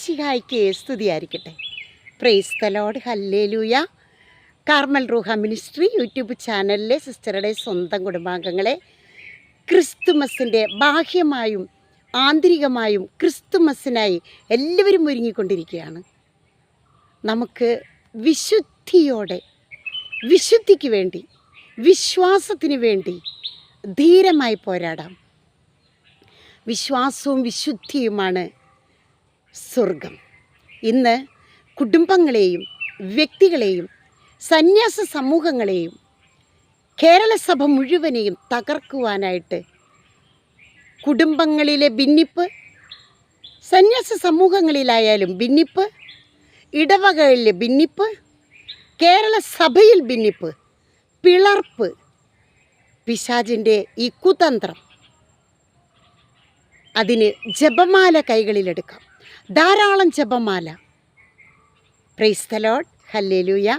ഈശോമിശിഹായ്ക്ക് സ്തുതിയായിരിക്കട്ടെ. Praise the Lord hallelujah Carmel Ruha ministry YouTube ചാനലിലെ സിസ്റ്ററുടെ സ്വന്തം കുടുംബാംഗങ്ങളെ ക്രിസ്തുമസിന്റെ ബാഹ്യമായും ആന്തരികമായും ക്രിസ്തുമസിനായി എല്ലാവരും ഒരുങ്ങിക്കൊണ്ടിരിക്കുകയാണ്. നമുക്ക് വിശുദ്ധിയോടെ വിശുദ്ധിക്ക് വേണ്ടി വിശ്വാസത്തിന് വേണ്ടി ധീരമായി പോരാടാം. വിശ്വാസവും വിശുദ്ധിയുമാണ് സ്വർഗം. ഇന്ന് കുടുംബങ്ങളെയും വ്യക്തികളെയും സന്യാസ സമൂഹങ്ങളെയും കേരള സഭ മുഴുവനെയും തകർക്കുവാനായിട്ട് കുടുംബങ്ങളിലെ ഭിന്നിപ്പ് സന്യാസ സമൂഹങ്ങളിലായാലും ഭിന്നിപ്പ് ഇടവകളിലെ ഭിന്നിപ്പ് കേരള സഭയിൽ ഭിന്നിപ്പ് പിളർപ്പ് പിശാജിന്റെ ഈ കുതന്ത്രം. അതിന് ജപമാല കൈകളിലെടുക്കാം. ധാരാളം ജപമാല. Praise the load hallelujah